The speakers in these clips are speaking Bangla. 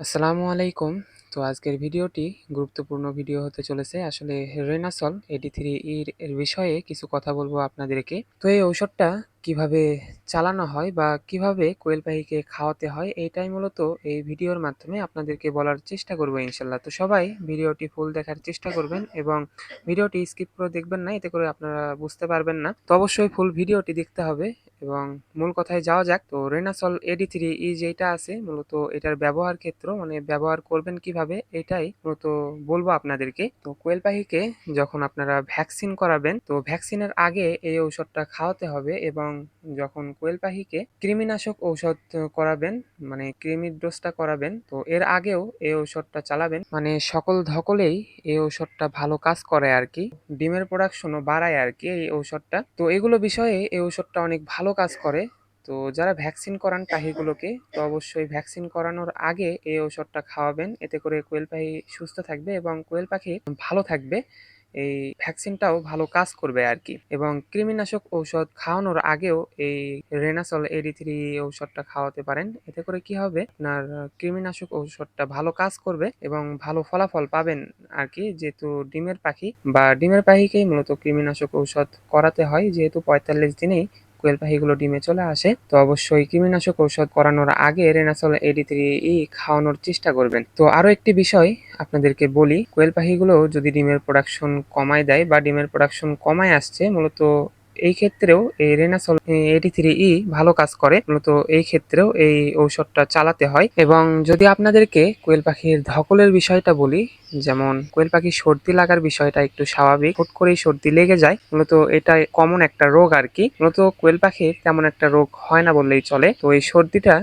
আসসালামু আলাইকুম। তো আজকের ভিডিওটি গুরুত্বপূর্ণ ভিডিও হতে চলেছে। আসলে রেনাসল এডি থ্রি এর বিষয়ে কিছু কথা বলব আপনাদেরকে। তো এই ঔষধটা কীভাবে চালানো হয় বা কীভাবে কোয়েল পাখিকে খাওয়াতে হয়, এইটাই মূলত এই ভিডিওর মাধ্যমে আপনাদেরকে বলার চেষ্টা করব ইনশাল্লাহ। তো সবাই ভিডিওটি ফুল দেখার চেষ্টা করবেন এবং ভিডিওটি স্কিপ করে দেখবেন না, এতে করে আপনারা বুঝতে পারবেন না। তো অবশ্যই ফুল ভিডিওটি দেখতে হবে এবং মূল কথায় যাওয়া যাক, তো রেনাসল এডি থ্রি ই যেটা আছে, মূলত এটার ব্যবহার ক্ষেত্র মানে ব্যবহার করবেন কীভাবে, এটাই মূলত বলব আপনাদেরকে। তো কোয়েল পাখিকে যখন আপনারা ভ্যাকসিন করাবেন, তো ভ্যাকসিনের আগে এই ঔষধটা খাওয়াতে হবে এবং যখন কোয়েল পাখিকে কৃমিনাশক ঔষধ করাবেন মানে কৃমির ডোজটা করাবেন, তো এর আগেও এই ঔষধটা চালাবেন। মানে সকল ধকলেই এই ঔষধটা ভালো কাজ করে আর কি। ডিমের প্রোডাকশনও বাড়ায় আর কি এই ঔষধটা। তো এগুলো বিষয়ে এই ঔষধটা অনেক ভালো কাজ করে। তো যারা ভ্যাকসিন করান পাখিগুলোকে, তো অবশ্যই ভ্যাকসিন করানোর আগে এই ঔষধটা খাওয়াবেন। এতে করে কোয়েল পাখি সুস্থ থাকবে এবং কোয়েল পাখি ভালো থাকবে। এই ভ্যাকসিনটাও ভালো কাজ করবে আর কি এবং কৃমিনাশক ঔষধ খাওয়ানোর আগেও এই রেনাসল এডি থ্রি ঔষধটা খাওয়াতে পারেন। এতে করে কি হবে? আপনার কৃমিনাশক ঔষধটা ভালো কাজ করবে এবং ভালো ফলাফল পাবেন আর কি যেহেতু ডিমের পাখি বা ডিমের পাখিকেই মূলত কৃমিনাশক ঔষধ করাতে হয়, যেহেতু পঁয়তাল্লিশ দিনেই কোয়েল পাখিগুলো ডিমে চলে আসে, তো অবশ্যই কৃমিনাশক ঔষধ করানোর আগে রেনাসল এডি থ্রি ই খাওয়ানোর চেষ্টা করবেন। তো আরও একটি বিষয় আপনাদেরকে বলি কোয়েল পাখিগুলো যদি ডিমের প্রোডাকশন কমায় দেয় বা ডিমের প্রোডাকশন কমায় আসছে, মূলত এই ক্ষেত্রেও এই রেনাসল এটি থ্রি ই ভালো কাজ করে। মূলত এই ক্ষেত্রেও এই ঔষধটা চালাতে হয়। এবং যদি আপনাদেরকে কোয়েল পাখির ধকলের বিষয়টা বলি, যেমন কোয়েল পাখির সর্দি লাগার বিষয়টা একটু স্বাভাবিক। হুট করেই সর্দি লেগে যায়। মূলত এটা কমন একটা রোগ আর কি মূলত কোয়েল পাখির তেমন একটা রোগ হয় না বললেই চলে। তো এই সর্দিটা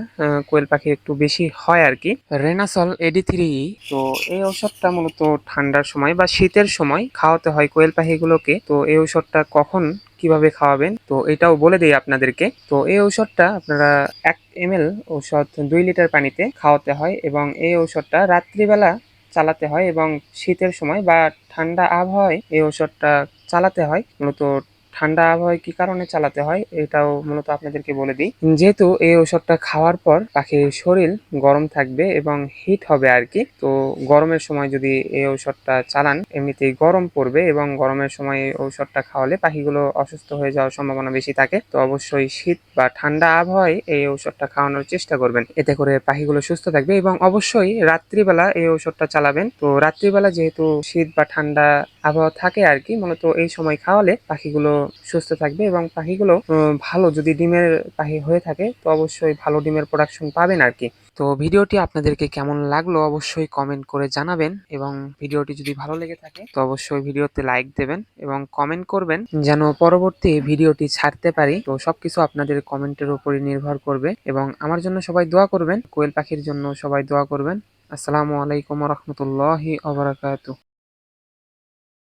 কোয়েল পাখির একটু বেশি হয় আর কি রেনাসল এডি থ্রি ই তো এই ঔষধটা মূলত ঠান্ডার সময় বা শীতের সময় খাওয়াতে হয় কোয়েল পাখিগুলোকে। তো এই ঔষধটা কখন কীভাবে খাওয়াবেন? তো এটাও বলে দিই আপনাদেরকে। তো এই ঔষধটা আপনারা এক এম ঔষধ দুই লিটার পানিতে খাওয়াতে হয় এবং এই ঔষধটা রাত্রিবেলা চালাতে হয় এবং শীতের সময় বা ঠান্ডা আবহাওয়ায় এই ঔষধটা চালাতে হয়। মূলত ঠান্ডা আবহাওয়ায় কি কারণে চালাতে হয়, এটাও মূলত আপনাদেরকে বলে দিই। যেহেতু এই ঔষধটা খাওয়ার পর পাখির শরীর গরম থাকবে এবং হিট হবে আর কি, তো গরমের সময় যদি এই ঔষধটা চালান, এমনিতেই গরম পড়বে এবং গরমের সময় এই ঔষধটা খাওয়ালে পাখিগুলো অসুস্থ হয়ে যাওয়ার সম্ভাবনা বেশি থাকে, তো অবশ্যই শীত বা ঠান্ডা আবহাওয়ায় এই ঔষধটা খাওয়ানোর চেষ্টা করবেন। এতে করে পাখিগুলো সুস্থ থাকবে এবং অবশ্যই রাত্রিবেলা এই ঔষধটা চালাবেন। তো রাত্রিবেলা যেহেতু শীত বা ঠান্ডা আবহাওয়া থাকে আর কি মূলত এই সময় খাওয়ালে পাখিগুলো সুস্থ থাকবে এবং পাখিগুলো ভালো যদি ডিমের পাখি হয়ে থাকে, তো অবশ্যই ভালো ডিমের প্রোডাকশন পাবেন আর কি তো ভিডিওটি আপনাদেরকে কেমন লাগল অবশ্যই কমেন্ট করে জানাবেন এবং ভিডিওটি যদি ভালো লেগে থাকে, তো অবশ্যই ভিডিওতে লাইক দেবেন এবং কমেন্ট করবেন যেন পরবর্তী ভিডিওটি ছাড়তে পারি। তো সবকিছু আপনাদের কমেন্টের উপরই নির্ভর করবে এবং আমার জন্য সবাই দোয়া করবেন। কোয়েল পাখির জন্য সবাই দোয়া করবেন। আসসালামু আলাইকুম রহমতুল্লাহি আবরাকাতু